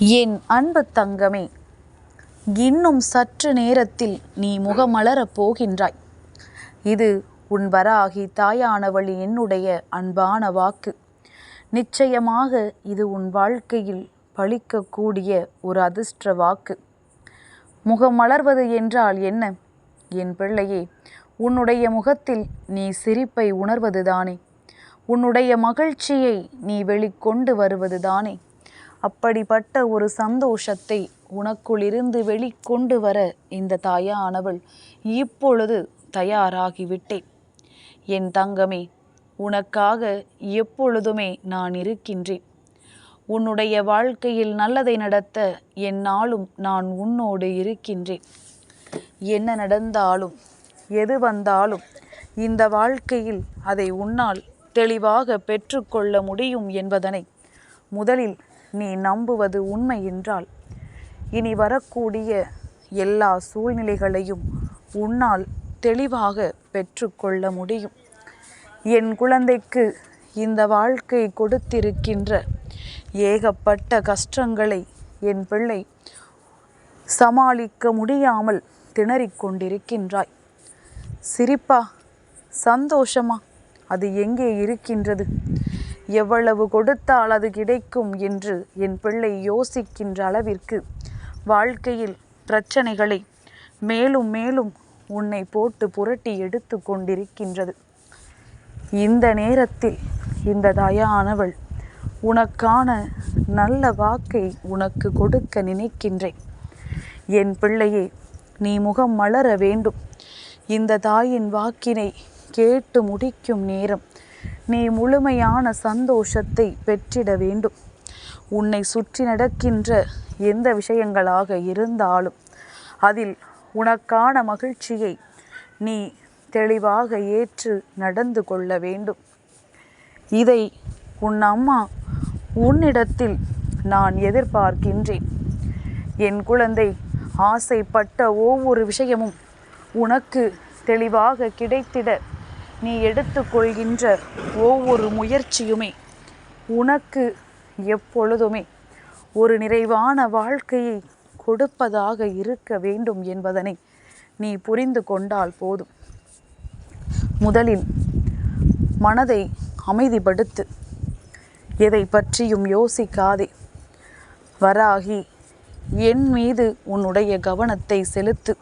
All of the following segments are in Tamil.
என் அன்பு தங்கமே இன்னும் சற்று நேரத்தில் நீ முகமலரப் போகின்றாய். இது உன் வராகி தாயானவள் என்னுடைய அன்பான வாக்கு. நிச்சயமாக இது உன் வாழ்க்கையில் பழிக்கக்கூடிய ஒரு அதிர்ஷ்ட வாக்கு. முகமலர்வது என்றால் என்ன? என் பிள்ளையே உன்னுடைய முகத்தில் நீ சிரிப்பை உணர்வதுதானே. உன்னுடைய மகிழ்ச்சியை நீ வெளிக்கொண்டு வருவதுதானே. அப்படிப்பட்ட ஒரு சந்தோஷத்தை உனக்குள்ளிருந்து வெளிக்கொண்டு வர இந்த தாயானவள் இப்பொழுது தயாராகிவிட்டேன். என் தங்கமே உனக்காக எப்பொழுதுமே நான் இருக்கின்றேன். உன்னுடைய வாழ்க்கையில் நல்லதை நடத்த என்னாலும் நான் உன்னோடு இருக்கின்றேன். என்ன நடந்தாலும் எது வந்தாலும் இந்த வாழ்க்கையில் அதை உன்னால் தெளிவாக பெற்றுக்கொள்ள முடியும் என்பதனை முதலில் நீ நம்புவது உண்மை என்றால் இனி வரக்கூடிய எல்லா சூழ்நிலைகளையும் உன்னால் தெளிவாக பெற்றுக்கொள்ள முடியும். என் குழந்தைக்கு இந்த வாழ்க்கை கொடுத்திருக்கின்ற ஏகப்பட்ட கஷ்டங்களை என் பிள்ளை சமாளிக்க முடியாமல் திணறிக் கொண்டிருக்கின்றாய். சிரிப்பா? சந்தோஷமா? அது எங்கே இருக்கின்றது? எவ்வளவு கொடுத்தால் அது கிடைக்கும் என்று என் பிள்ளை யோசிக்கின்ற அளவிற்கு வாழ்க்கையில் பிரச்சனைகளை மேலும் மேலும் உன்னை போட்டு புரட்டி எடுத்து கொண்டிருக்கின்றது. இந்த நேரத்தில் இந்த தயானவள் உனக்கான நல்ல வாக்கை உனக்கு கொடுக்க நினைக்கின்றேன். என் பிள்ளையே நீ முகம் மலர வேண்டும். இந்த தாயின் வாக்கினை கேட்டு முடிக்கும் நேரம் நீ முழுமையான சந்தோஷத்தை பெற்றிட வேண்டும். உன்னை சுற்றி நடக்கின்ற எந்த விஷயங்களாக இருந்தாலும் அதில் உனக்கான மகிழ்ச்சியை நீ தெளிவாக ஏற்று நடந்து கொள்ள வேண்டும். இதை உன் அம்மா உன்னிடத்தில் நான் எதிர்பார்க்கின்றேன். என் குழந்தை ஆசைப்பட்ட ஒவ்வொரு விஷயமும் உனக்கு தெளிவாக கிடைத்திட நீ எடுத்துக்கொள்கின்ற ஒவ்வொரு முயற்சியுமே உனக்கு எப்பொழுதுமே ஒரு நிறைவான வாழ்க்கையை கொடுப்பதாக இருக்க வேண்டும் என்பதனை நீ புரிந்து கொண்டால் போதும். முதலில் மனதை அமைதிப்படுத்து. எதை பற்றியும் யோசிக்காதே. வராகி என் மீது உன்னுடைய கவனத்தை செலுத்து.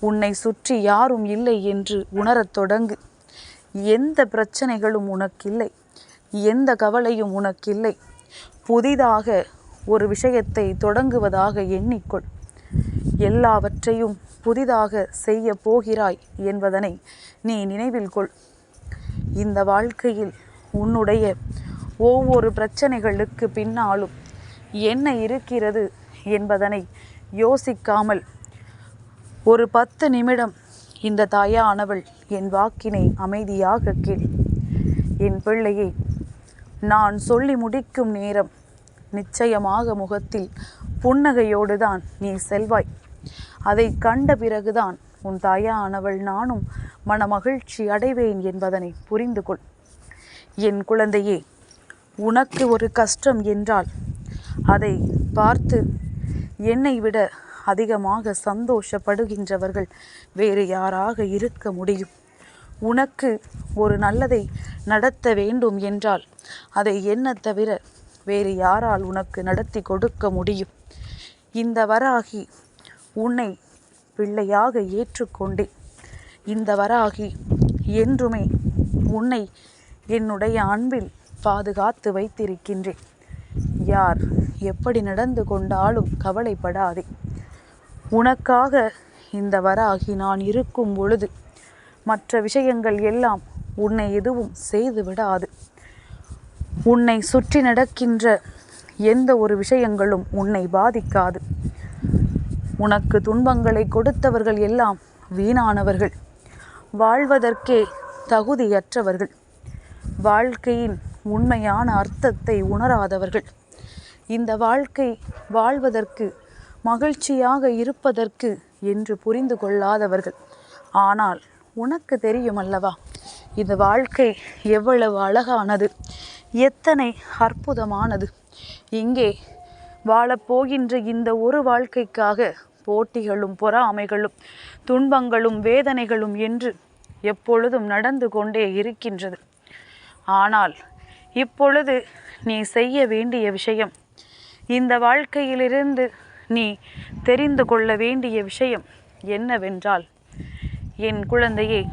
உன்னை சுற்றி யாரும் இல்லை என்று உணரத் தொடங்கு. எந்த பிரச்சனைகளும் உனக்கில்லை. எந்த கவலையும் உனக்கில்லை. புதிதாக ஒரு விஷயத்தை தொடங்குவதாக எண்ணிக்கொள். எல்லாவற்றையும் புதிதாக செய்ய போகிறாய் என்பதனை நீ நினைவில் கொள். இந்த வாழ்க்கையில் உன்னுடைய ஒவ்வொரு பிரச்சனைகளுக்கு பின்னாலும் என்ன இருக்கிறது என்பதனை யோசிக்காமல் ஒரு பத்து நிமிடம் இந்த தாயானவள் என் வாக்கினை அமைதியாக கேள். என் பிள்ளையை நான் சொல்லி முடிக்கும் நேரம் நிச்சயமாக முகத்தில் புன்னகையோடு தான் நீ செல்வாய். அதை கண்ட பிறகுதான் உன் தாயானவள் நானும் மனமகிழ்ச்சி அடைவேன் என்பதனை புரிந்து கொள் என் குழந்தையே உனக்கு ஒரு கஷ்டம் என்றால் அதை பார்த்து என்னை விட அதிகமாக சந்தோஷப்படுகின்றவர்கள் வேறு யாராக இருக்க முடியும். உனக்கு ஒரு நல்லதை நடத்த வேண்டும் என்றால் அதை என்ன தவிர வேறு யாரால் உனக்கு நடத்தி கொடுக்க முடியும்? இந்த வராகி உன்னை பிள்ளையாக ஏற்றுக்கொண்டே. இந்த வராகி என்றுமே உன்னை என்னுடைய அன்பில் பாதுகாத்து வைத்திருக்கின்றேன். யார் எப்படி நடந்து கொண்டாலும் கவலைப்படாதே. உனக்காக இந்த வராகி நான் இருக்கும் பொழுது மற்ற விஷயங்கள் எல்லாம் உன்னை எதுவும் செய்து விடாது உன்னை சுற்றி நடக்கின்ற எந்த ஒரு விஷயங்களும் உன்னை பாதிக்காது. உனக்கு துன்பங்களை கொடுத்தவர்கள் எல்லாம் வீணானவர்கள். வாழ்வதற்கே தகுதியற்றவர்கள். வாழ்க்கையின் உண்மையான அர்த்தத்தை உணராதவர்கள். இந்த வாழ்க்கை வாழ்வதற்கு மகிழ்ச்சியாக இருப்பதற்கு என்று புரிந்து கொள்ளாதவர்கள். ஆனால் உனக்கு தெரியும் அல்லவா இந்த வாழ்க்கை எவ்வளவு அழகானது. எத்தனை அற்புதமானது. இங்கே வாழப்போகின்ற இந்த ஒரு வாழ்க்கைக்காக போட்டிகளும் பொறாமைகளும் துன்பங்களும் வேதனைகளும் என்று எப்பொழுதும் நடந்து கொண்டே இருக்கின்றது. ஆனால் இப்பொழுது நீ செய்ய வேண்டிய விஷயம் இந்த வாழ்க்கையிலிருந்து நீ தெரிந்து கொள்ள வேண்டிய விஷயம் என்னவென்றால் என் குழந்தையே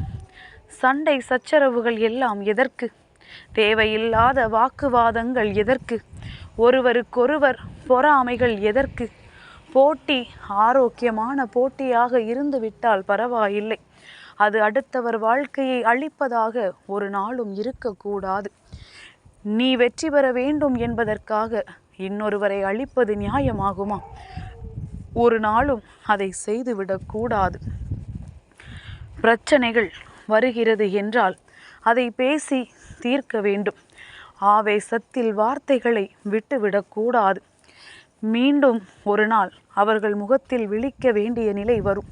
சண்டை சச்சரவுகள் எல்லாம் எதற்கு? தேவையில்லாத வாக்குவாதங்கள் எதற்கு? ஒருவருக்கொருவர் பொறாமைகள் எதற்கு? போட்டி ஆரோக்கியமான போட்டியாக இருந்துவிட்டால் பரவாயில்லை. அது அடுத்தவர் வாழ்க்கையை அழிப்பதாக ஒரு நாளும் இருக்கக்கூடாது. நீ வெற்றி பெற வேண்டும் என்பதற்காக இன்னொருவரை அழிப்பது நியாயமாகுமா? ஒரு நாளும் அதை செய்துவிடக்கூடாது. பிரச்சனைகள் வருகிறது என்றால் அதை பேசி தீர்க்க வேண்டும். ஆவேசத்தில் வார்த்தைகளை விட்டுவிடக்கூடாது மீண்டும் ஒரு நாள் அவர்கள் முகத்தில் விழிக்க வேண்டிய நிலை வரும்.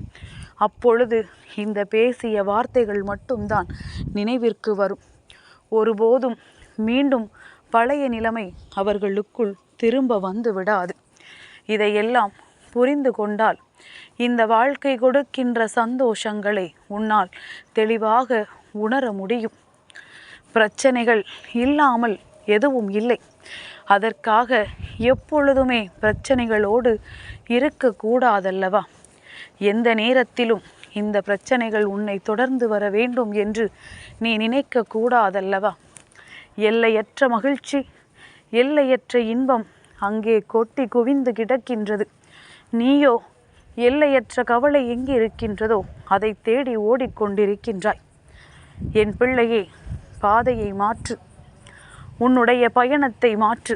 அப்பொழுது இந்த பேசிய வார்த்தைகள் மட்டும்தான் நினைவிற்கு வரும். ஒருபோதும் மீண்டும் பழைய நிலைமை அவர்களுக்குள் திரும்ப வந்து விடாது. இதையெல்லாம் புரிந்து கொண்டால் இந்த வாழ்க்கை கொடுக்கின்ற சந்தோஷங்களை உன்னால் தெளிவாக உணர முடியும். பிரச்சனைகள் இல்லாமல் எதுவும் இல்லை. அதற்காக எப்பொழுதுமே பிரச்சனைகளோடு இருக்கக்கூடாதல்லவா? எந்த நேரத்திலும் இந்த பிரச்சனைகள் உன்னை தொடர்ந்து வர வேண்டும் என்று நீ நினைக்க கூடாதல்லவா எல்லையற்ற மகிழ்ச்சி எல்லையற்ற இன்பம் அங்கே கொட்டி குவிந்து கிடக்கின்றது. நீயோ எல்லையற்ற கவலை எங்கே இருக்கின்றதோ அதை தேடி ஓடிக்கொண்டிருக்கின்றாய். என் பிள்ளையே பாதையை மாற்று. உன்னுடைய பயணத்தை மாற்று.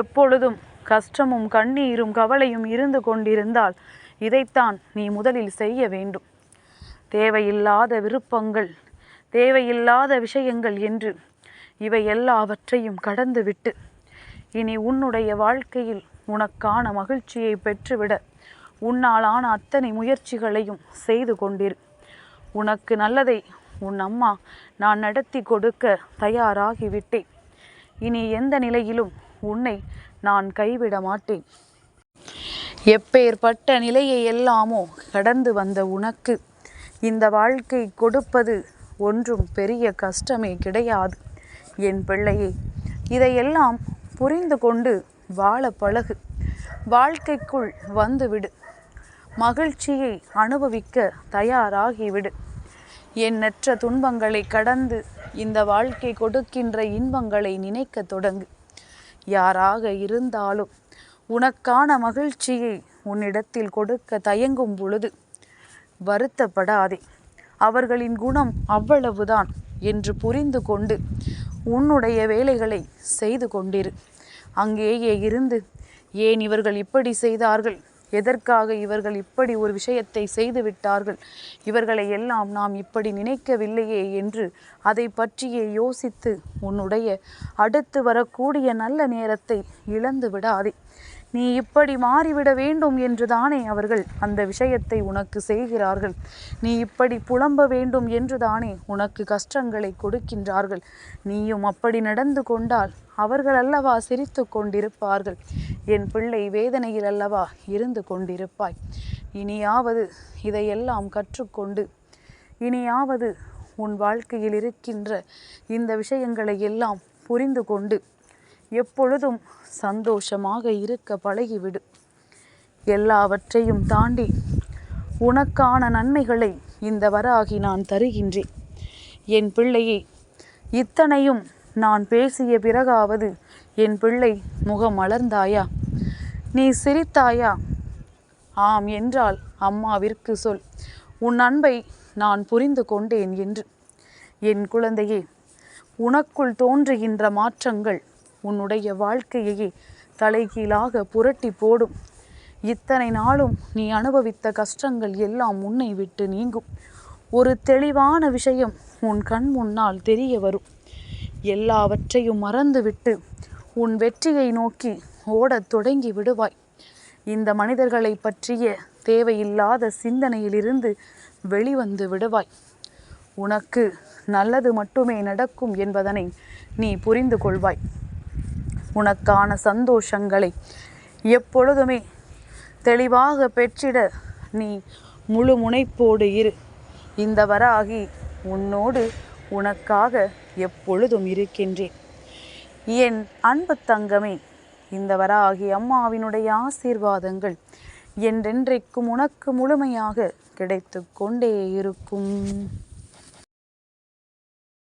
எப்பொழுதும் கஷ்டமும் கண்ணீரும் கவலையும் இருந்து கொண்டிருந்தால் இதைத்தான் நீ முதலில் செய்ய வேண்டும். தேவையில்லாத விருப்பங்கள் தேவையில்லாத விஷயங்கள் என்று இவை எல்லாவற்றையும் கடந்துவிட்டு இனி உன்னுடைய வாழ்க்கையில் உனக்கான மகிழ்ச்சியை பெற்றுவிட உன்னாலான அத்தனை முயற்சிகளையும் செய்து கொண்டிரு. உனக்கு நல்லதை உன் அம்மா நான் நடத்தி கொடுக்க தயாராகிவிட்டேன். இனி எந்த நிலையிலும் உன்னை நான் கைவிட மாட்டேன். எப்பேற்பட்ட நிலையை எல்லாமோ கடந்து வந்த உனக்கு இந்த வாழ்க்கை கொடுப்பது ஒன்றும் பெரிய கஷ்டமே கிடையாது. என் பிள்ளையே இதையெல்லாம் புரிந்து கொண்டு வாழ பழகு. வாழ்க்கைக்குள் வந்துவிடு மகிழ்ச்சியை அனுபவிக்க தயாராகிவிடு. எண்ணற்ற துன்பங்களை கடந்து இந்த வாழ்க்கை கொடுக்கின்ற இன்பங்களை நினைக்க தொடங்கு. யாராக இருந்தாலும் உனக்கான மகிழ்ச்சியை உன்னிடத்தில் கொடுக்க தயங்கும் பொழுது வருத்தப்படாதே. அவர்களின் குணம் அவ்வளவுதான் என்று புரிந்து கொண்டு உன்னுடைய வேலைகளை செய்து கொண்டிரு. அங்கேயே இருந்து ஏன் இவர்கள் இப்படி செய்தார்கள்? எதற்காக இவர்கள் இப்படி ஒரு விஷயத்தை செய்து விட்டார்கள் இவர்களை எல்லாம் நாம் இப்படி நினைக்கவில்லையே என்று அதை பற்றியே யோசித்து உன்னுடைய அடுத்து வரக்கூடிய நல்ல நேரத்தை இழந்து விடாதே நீ இப்படி மாறிவிட வேண்டும் என்று தானே அவர்கள் அந்த விஷயத்தை உனக்கு செய்கிறார்கள். நீ இப்படி புலம்ப வேண்டும் என்று தானே உனக்கு கஷ்டங்களை கொடுக்கின்றார்கள். நீயும் அப்படி நடந்து கொண்டால் அவர்கள் அல்லவா சிரித்து கொண்டிருப்பார்கள். என் பிள்ளை வேதனையில் அல்லவா இருந்து கொண்டிருப்பாய். இனியாவது இதையெல்லாம் கற்றுக்கொண்டு இனியாவது உன் வாழ்க்கையில் இருக்கின்ற இந்த விஷயங்களை எல்லாம் புரிந்து கொண்டு எப்பொழுதும் சந்தோஷமாக இருக்க பழகிவிடு. எல்லாவற்றையும் தாண்டி உனக்கான நன்மைகளை இந்த வராகி நான் தருகின்றேன். என் பிள்ளையே இத்தனையும் நான் பேசிய பிறகாவது என் பிள்ளை முகம் மலர்ந்தாயா? நீ சிரித்தாயா? ஆம் என்றால் அம்மாவிற்கு சொல். உன் அன்பை நான் புரிந்து கொண்டேன் என்று. என் குழந்தையே உனக்குள் தோன்றுகின்ற மாற்றங்கள் உன்னுடைய வாழ்க்கையையே தலைகீழாக புரட்டி போடும். இத்தனை நாளும் நீ அனுபவித்த கஷ்டங்கள் எல்லாம் உன்னை விட்டு நீங்கும். ஒரு தெளிவான விஷயம் உன் கண் முன்னால் தெரிய வரும். எல்லாவற்றையும் மறந்துவிட்டு உன் வெற்றியை நோக்கி ஓடத் தொடங்கி விடுவாய். இந்த மனிதர்களை பற்றிய தேவையில்லாத சிந்தனையிலிருந்து வெளிவந்து விடுவாய். உனக்கு நல்லது மட்டுமே நடக்கும் என்பதனை நீ புரிந்து கொள்வாய். உனக்கான சந்தோஷங்களை எப்பொழுதுமே தெளிவாக பெற்றிட நீ முழு முனைப்போடு இரு. இந்த வராகி உன்னோடு உனக்காக எப்பொழுதும் இருக்கின்றேன். என் அன்பு தங்கமே இந்த வராகி அம்மாவினுடைய ஆசீர்வாதங்கள் என்றென்றைக்கும் உனக்கு முழுமையாக கிடைத்து கொண்டே இருக்கும்.